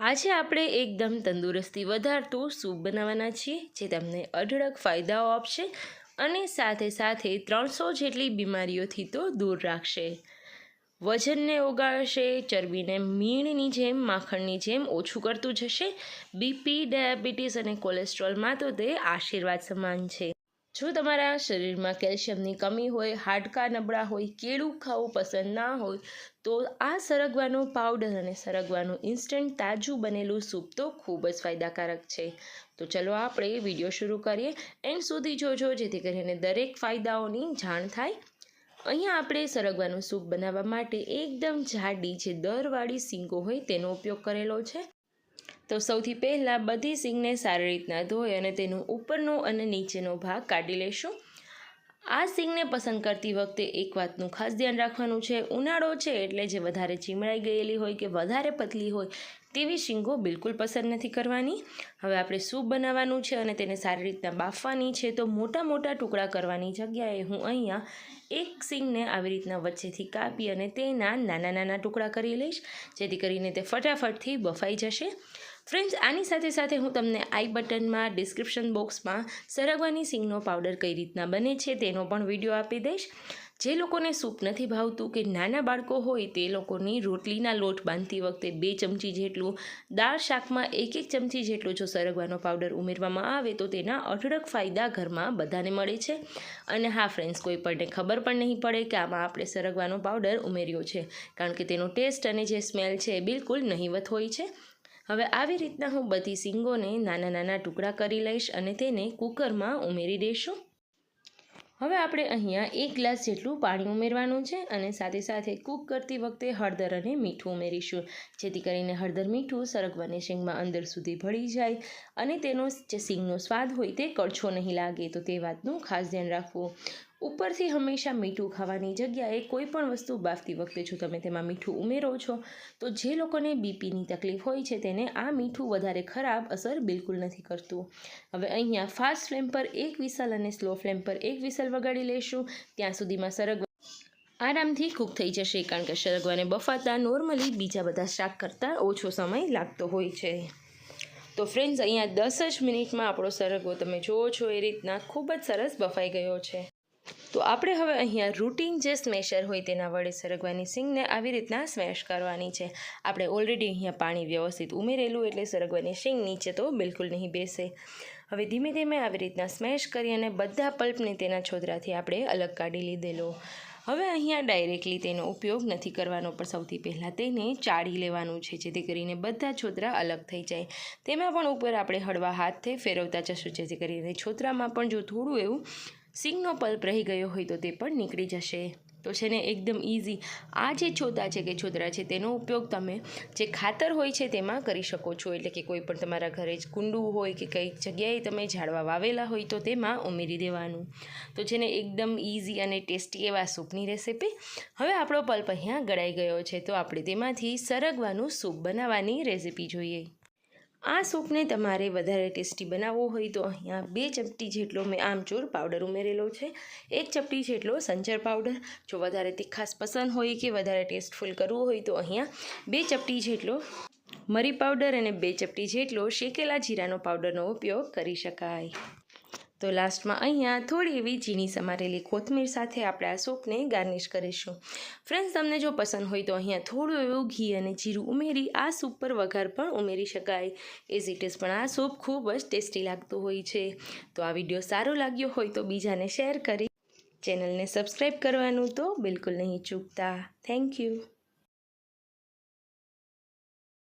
આજે આપણે એકદમ તંદુરસ્તી વધારતું સૂપ બનાવવાના છીએ, જે તમને અઢળક ફાયદાઓ આપશે અને સાથે સાથે ત્રણસો જેટલી બીમારીઓથી તો દૂર રાખશે. વજનને ઓગાળશે, ચરબીને મીણની જેમ, માખણની જેમ ઓછું કરતું જશે. બીપી ડાયાબિટીસ અને કોલેસ્ટ્રોલમાં તો તે આશીર્વાદ સમાન છે. જો તમારા શરીરમાં કેલ્શિયમની કમી હોય, હાડકા નબળા હોય, કેળું ખાવું પસંદ ના હોય, તો આ સરગવાનો પાવડર અને સરગવાનું ઇન્સ્ટન્ટ તાજું બનેલું સૂપ તો ખૂબ જ ફાયદાકારક છે. તો ચલો આપણે વીડિયો શરૂ કરીએ. એન્ડ સુધી જોજો, જેથી કરીને દરેક ફાયદાઓની જાણ થાય. અહીંયા આપણે સરગવાનું સૂપ બનાવવા માટે એકદમ જાડી જે દરવાળી સીંગો હોય તેનો ઉપયોગ કરેલો છે. તો સૌથી પહેલાં બધી સિંગને સારી રીતના ધોઈ અને તેનું ઉપરનો અને નીચેનો ભાગ કાઢી લઈશું આ સિંગને પસંદ કરતી વખતે એક વાતનું ખાસ ધ્યાન રાખવાનું છે. ઉનાળો છે એટલે જે વધારે ચીમડાઈ ગયેલી હોય કે વધારે પતલી હોય તેવી શીંગો બિલકુલ પસંદ નથી કરવાની. હવે આપણે સૂપ બનાવવાનું છે અને તેને સારી રીતના બાફવાની છે. તો મોટા મોટા ટુકડા કરવાની જગ્યાએ હું અહીંયા એક સિંગને આવી રીતના વચ્ચેથી કાપી અને તેના નાના નાના ટુકડા કરી લઈશ. જેથી કરીને તે ફટાફટથી બફાઈ જશે. ફ્રેન્ડ્સ આની સાથે સાથે હું તમને આઈ બટનમાં, ડિસ્ક્રિપ્શન બોક્સમાં સરગવાની સિંગનો પાવડર કઈ રીતના બને છે તેનો પણ વીડિયો આપી દઈશ. જે લોકોને સૂપ નથી ભાવતું કે નાના બાળકો હોય તે લોકોની રોટલીના લોટ બાંધતી વખતે બે ચમચી જેટલું દાળ શાકમાં એક એક ચમચી જેટલો જો સરગવાનો પાવડર ઉમેરવામાં આવે તો તેના અઢળક ફાયદા ઘરમાં બધાને મળે છે. અને હા ફ્રેન્ડ્સ કોઈ પણને ખબર પણ નહીં પડે કે આમાં આપણે સરગવાનો પાવડર ઉમેર્યો છે. કારણ કે તેનો ટેસ્ટ અને જે સ્મેલ છે એ બિલકુલ નહીવત હોય છે. હવે આવી રીતના હું બધી સિંગોને નાના નાના ટુકડા કરી લઈશ અને તેને કુકરમાં ઉમેરી દઈશું હવે આપણે અહીંયા એક ગ્લાસ જેટલું પાણી ઉમેરવાનું છે અને સાથે સાથે કૂક કરતી વખતે હળદર અને મીઠું ઉમેરીશું. જેથી કરીને હળદર મીઠું સરગવાની શીંગમાં અંદર સુધી ભળી જાય અને તેનો જે શીંગનો સ્વાદ હોય તે કડછો નહીં લાગે. તો તે વાતનું ખાસ ધ્યાન રાખવું. ઉપરથી હંમેશા મીઠું ખાવાની જગ્યાએ કોઈ પણ વસ્તુ બાફતી વખતે જો તમે તેમાં મીઠું ઉમેરો છો, તો જે લોકોને બીપીની તકલીફ હોય છે તેને આ મીઠું વધારે ખરાબ અસર બિલકુલ નથી કરતું. હવે અહીંયા ફાસ્ટ ફ્લેમ પર એક વિસલ અને સ્લો ફ્લેમ પર એક વિસલ વગાડી લઈશું ત્યાં સુધીમાં સરગ આરામથી કૂક થઈ જશે, કારણ કે સરગવાને બફાતા નોર્મલી બીજા બધા શાક કરતાં ઓછો સમય લાગતો હોય છે. તો ફ્રેન્ડ્સ, અહીંયા દસ જ મિનિટમાં આપણો સરગવો તમે જુઓ છો, એ રીતના ખૂબ જ સરસ બફાઈ ગયો છે. તો આપણે હવે અહીંયા રૂટીન જે સ્મેશર હોય તેના વડે સરગવાની સિંગને આવી રીતના સ્મેશ કરવાની છે. આપણે ઓલરેડી અહીંયા પાણી વ્યવસ્થિત ઉમેરેલું એટલે સરગવાની સિંગ નીચે તો બિલકુલ નહીં બેસે. હવે ધીમે ધીમે આવી રીતના સ્મેશ કરી અને બધા પલ્પને તેના છોતરાથી આપણે અલગ કાઢી લીધેલો. હવે અહીંયા ડાયરેક્ટલી તેનો ઉપયોગ નથી કરવાનો, પણ સૌથી પહેલાં તેને ચાળી લેવાનું છે, જેથી કરીને બધા છોતરા અલગ થઈ જાય. તેમાં પણ ઉપર આપણે હળવા હાથથી ફેરવતા જશું, જેથી કરીને છોતરામાં પણ જો થોડું એવું સિંગનો પલ્પ રહી ગયો હોય તો તે પણ નીકળી જશે. તો છે ને એકદમ ઇઝી આ જે છોતા છે કે છોતરા છે તેનો ઉપયોગ તમે જે ખાતર હોય છે તેમાં કરી શકો છો. એટલે કે કોઈ પણ તમારા ઘરે જ કુંડું હોય કે કઈ જગ્યાએ તમે ઝાડવા વાવેલા હોય તો તેમાં ઉમેરી દેવાનું. તો છે ને એકદમ ઇઝી અને ટેસ્ટી એવા સૂપની રેસીપી હવે આપણો પલ્પ અહીંયા ગળાઈ ગયો છે. તો આપણે તેમાંથી સરગવાનું સૂપ બનાવવાની રેસીપી જોઈએ. આ સૂપને તમારે વધારે ટેસ્ટી બનાવવો હોય તો અહીંયા બે ચપટી જેટલો મેં આમચૂર પાવડર ઉમેરેલો છે. એક ચપટી જેટલો સંચર પાવડર. જો વધારે તીખાસ પસંદ હોય કે વધારે ટેસ્ટફુલ કરવું હોય તો અહીંયા બે ચપટી જેટલો મરી પાવડર અને બે ચપટી જેટલો શેકેલા જીરાનો પાવડરનો ઉપયોગ કરી શકાય. તો લાસ્ટમાં અહીંયા થોડી એવી ઝીણી સમારેલી કોથમીર સાથે આપણે આ સૂપને ગાર્નિશ કરીશું. ફ્રેન્ડ્સ, તમને જો પસંદ હોય તો અહીંયા થોડું એવું ઘી અને જીરું ઉમેરી આ સૂપ પર વઘાર પણ ઉમેરી શકાય. એઝ ઇટ ઇઝ પણ આ સૂપ ખૂબ જ ટેસ્ટી લાગતું હોય છે. તો આ વીડિયો સારો લાગ્યો હોય તો બીજાને શેર કરી ચેનલને સબસ્ક્રાઈબ કરવાનું તો બિલકુલ નહીં ચૂકતા. Thank you